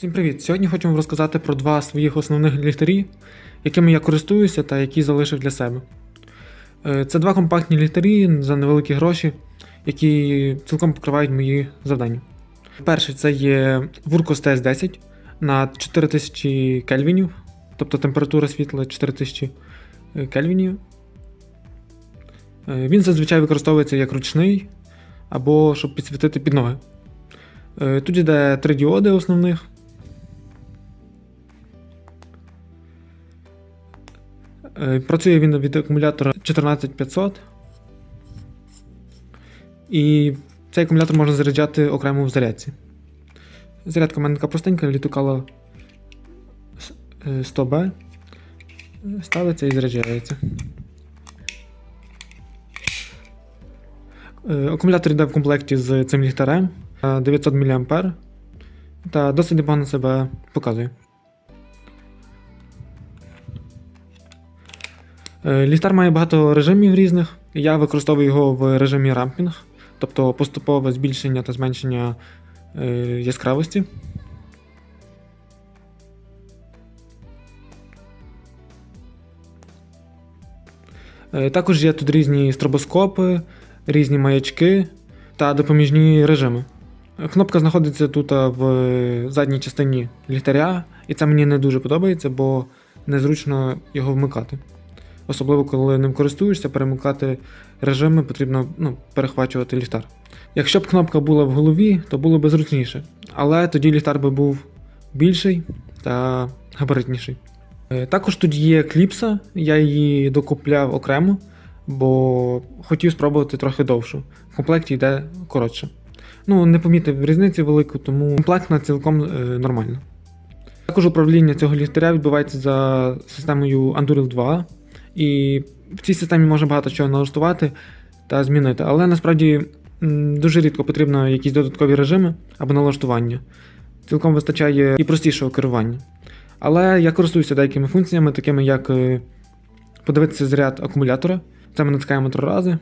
Всім привіт! Сьогодні хочу вам розказати про два своїх основних ліхтарі, якими я користуюся та які залишив для себе. Е, Це два компактні ліхтарі за невеликі гроші, які цілком покривають мої завдання. Перший це є Wurkos TS10 на 4000 кельвінів, тобто температура світла 4000 кельвінів. Е, Він зазвичай використовується як ручний або щоб підсвітити під ноги. Е, Тут йде три діоди основних. Працює він від акумулятора 14500. І цей акумулятор можна заряджати окремо в зарядці. Зарядка в мене така простенька, літукала 100B. Ставиться і заряджається. Е, Акумулятор йде в комплекті з цим ліхтарем е, 900 мА та досить непогано себе показує. Е, Ліхтар має багато режимів різних. Я використовую його в режимі рампінг, тобто поступове збільшення та зменшення е, яскравості. Е, Також є тут різні стробоскопи, різні маячки та допоміжні режими. Кнопка знаходиться тут в задній частині ліхтаря, і це мені не дуже подобається, бо незручно його вмикати. Особливо, коли ним користуєшся, перемикати режими потрібно ну, перехвачувати ліхтар. Якщо б кнопка була в голові, то було б зручніше. Але тоді ліхтар би був більший та габаритніший. Е, Також тут є кліпса, я її докупляв окремо, бо хотів спробувати трохи довшу. В комплекті йде коротше. Ну, не помітив різниці велику, тому комплектна цілком е, нормальна. Також управління цього ліхтаря відбувається за системою Anduril 2. І в цій системі можна багато чого налаштувати та змінити, але насправді дуже рідко потрібно якісь додаткові режими або налаштування. Цілком вистачає і простішого керування. Але я користуюся деякими функціями, такими як е, подивитися заряд акумулятора. Це ми натискаємо три рази,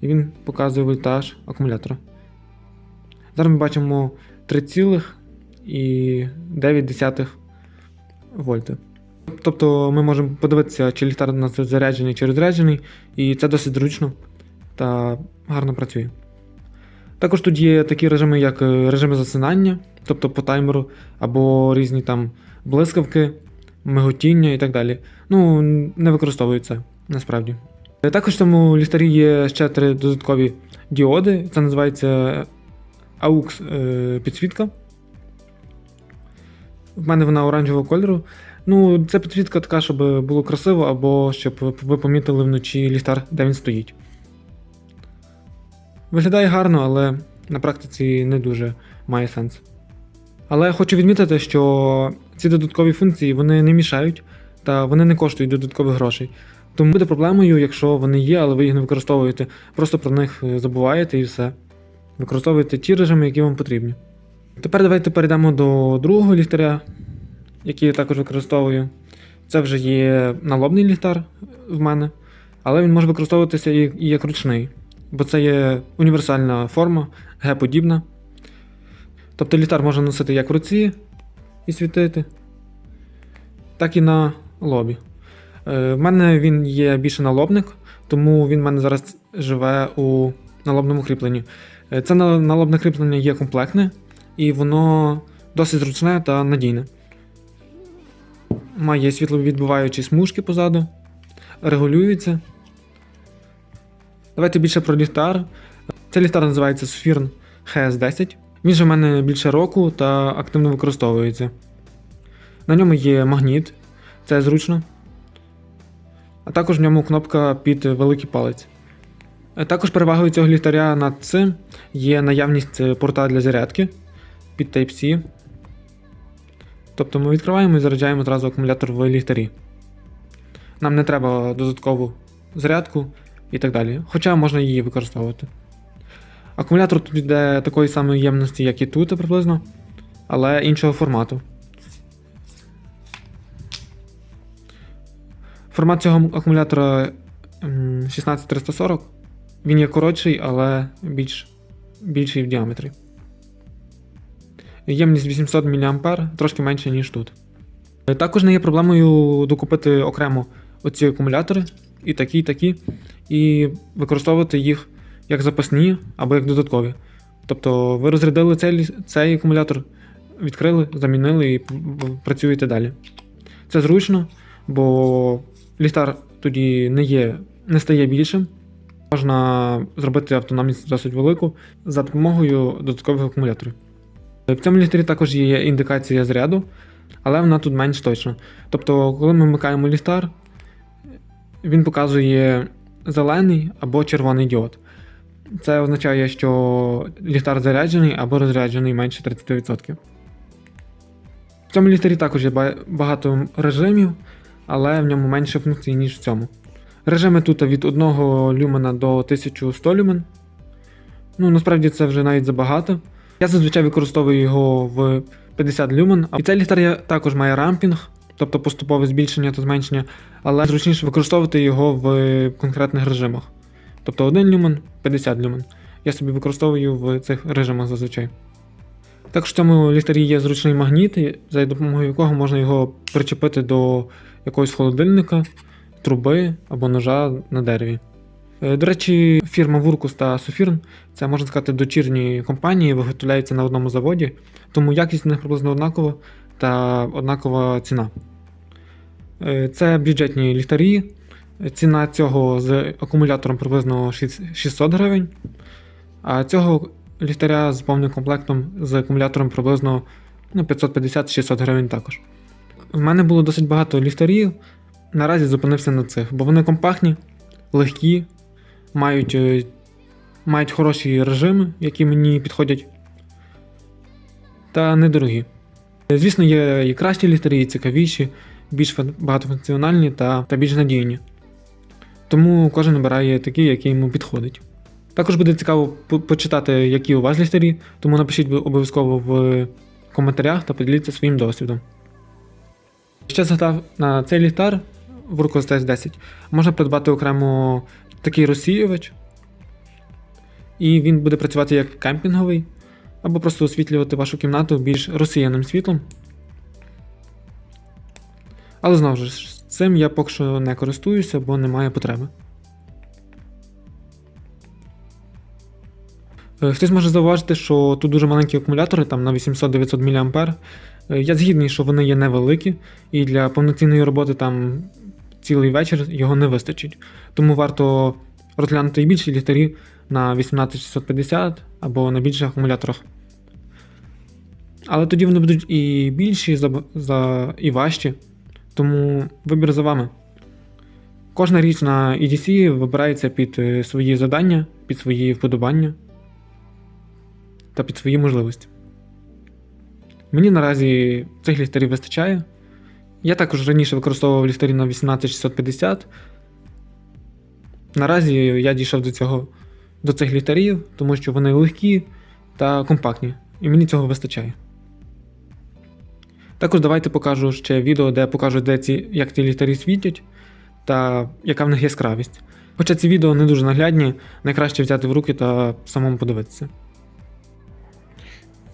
і він показує вольтаж акумулятора. Зараз ми бачимо 3,9 вольти. Тобто ми можемо подивитися, чи ліхтар у нас заряджений чи розряджений, і це досить зручно та гарно працює. Також тут є такі режими, як е, режими засинання, тобто по таймеру, або різні там блискавки, миготіння і так далі. Ну, не використовую це насправді. Е, Також в цьому ліхтарі є ще три додаткові діоди. Це називається AUX е, підсвітка. В мене вона оранжевого кольору. Ну, це підсвітка така, щоб було красиво, або щоб ви помітили вночі ліхтар, де він стоїть. Виглядає гарно, але на практиці не дуже має сенс. Але хочу відмітити, що ці додаткові функції вони не мішають та вони не коштують додаткових грошей. Тому буде проблемою, якщо вони є, але ви їх не використовуєте. Просто про них е, забуваєте і все. Використовуйте ті режими, які вам потрібні. Тепер давайте перейдемо до другого ліхтаря, який я також використовую. Це вже є налобний ліхтар в мене, але він може використовуватися і як ручний, бо це є універсальна форма, Г-подібна. Тобто ліхтар можна носити як в руці і світити, так і на лобі. Е, В мене він є більше налобник, тому він в мене зараз живе у налобному кріпленні. Е, Це налобне кріплення є комплектне, і воно досить зручне та надійне. Має світловідбиваючі смужки позаду, регулюється. Давайте більше про ліхтар. Цей ліхтар називається Sphirn HS10. Він же в мене більше року та активно використовується. На ньому є магніт, це зручно. А також в ньому кнопка під великий палець. Також перевагою цього ліхтаря над цим є наявність е, порта для зарядки під Type-C. Тобто ми відкриваємо і заряджаємо одразу акумулятор в ліхтарі. Нам не треба додаткову зарядку і так далі. Хоча можна її використовувати. Акумулятор тут йде такої самої ємності, як і тут приблизно, але іншого формату. Формат цього акумулятора 16340. Він є коротший, але більш, більший в діаметрі. Ємність 800 мА, трошки менше, ніж тут. Е, Також не є проблемою докупити окремо оці акумулятори, і такі, і такі, і використовувати їх як запасні або як додаткові. Тобто ви розрядили цей, цей акумулятор, відкрили, замінили і працюєте далі. Це зручно, бо ліхтар тоді не, є, не стає більшим. Можна зробити автономність досить велику за допомогою додаткових акумуляторів. В цьому ліхтарі також є індикація заряду, але вона тут менш точна. Тобто, коли ми вмикаємо ліхтар, він показує зелений або червоний діод. Це означає, що ліхтар заряджений або розряджений менше 30%. В цьому ліхтарі також є багато режимів, але в ньому менше функцій, ніж в цьому. Режими тут від 1 люмена до 1100 люмен. Ну, насправді це вже навіть забагато. Я зазвичай використовую його в 50 люмен. І цей ліхтар також має рампінг, тобто поступове збільшення та зменшення, але зручніше використовувати його в конкретних режимах. Тобто 1 люмен, 50 люмен. Я собі використовую в цих режимах зазвичай. Також в цьому ліхтарі є зручний магніт, за допомогою якого можна його причепити до якогось холодильника, труби або ножа на дереві. Е, До речі, фірма Вуркус та Софірн це можна сказати дочірні компанії, виготовляються на одному заводі, тому якість у них приблизно однакова та однакова ціна. Е, Це бюджетні ліхтарі. Ціна цього з акумулятором приблизно 600 гривень, а цього ліхтаря з повним комплектом з акумулятором приблизно ну, 550-600 гривень також. В мене було досить багато ліхтарів. Наразі зупинився на цих, бо вони компактні, легкі, мають, е, мають хороші режими, які мені підходять, та недорогі. Е, Звісно, є і кращі ліхтарі, і цікавіші, більш багатофункціональні та, та більш надійні. Тому кожен обирає такий, який йому підходить. Також буде цікаво почитати, які у вас ліхтарі, тому напишіть обов'язково в коментарях та поділіться своїм досвідом. Ще згадав на цей ліхтар Вуркос TS10 можна придбати окремо такий розсіювач, і він буде працювати як кемпінговий, або просто освітлювати вашу кімнату більш розсіяним світлом. Але знову ж, цим я поки що не користуюся, бо немає потреби. Е, Хтось може зауважити, що тут дуже маленькі акумулятори, там на 800-900 мА. Е, Я згідний, що вони є невеликі, і для повноцінної роботи там цілий вечір його не вистачить. Тому варто розглянути і більші ліхтарі на 18650 або на більших акумуляторах. Але тоді вони будуть і більші, за, і важчі. Тому вибір за вами. Кожна річ на EDC вибирається під е, свої завдання, під свої вподобання та під свої можливості. Мені наразі цих ліхтарів вистачає. Я також раніше використовував ліхтарі на 18650. Наразі я дійшов до цього до цих ліхтарів, тому що вони легкі та компактні, і мені цього вистачає. Також давайте покажу ще відео, де покажу, де ці, як ці ліхтарі світять та яка в них яскравість. Хоча ці відео не дуже наглядні, найкраще взяти в руки та самому подивитися.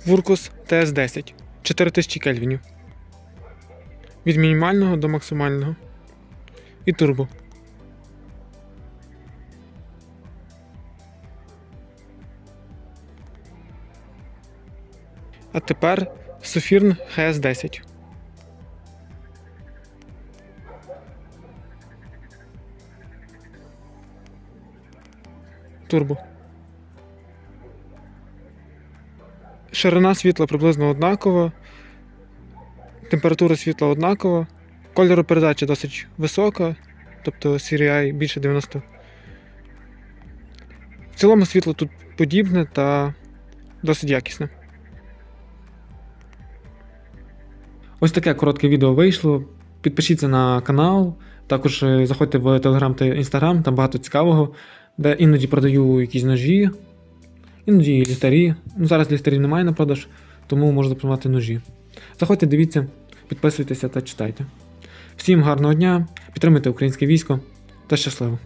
Вуркус TS10 4000 кельвінів. Від мінімального до максимального. І турбо. А тепер Софірн HS10. Турбо. Ширина світла приблизно однакова. Температура світла однакова. Кольоропередача досить висока, тобто CRI більше 90. В цілому світло тут подібне та досить якісне. Ось таке коротке відео вийшло. Підпишіться на канал, також е, заходьте в Telegram та Instagram, там багато цікавого, де іноді продаю якісь ножі, іноді ліхтарі. Ну, зараз ліхтарів немає на продаж, тому можу запропонувати ножі. Заходьте, дивіться, підписуйтеся та читайте. Всім гарного дня, підтримуйте українське військо та щасливо!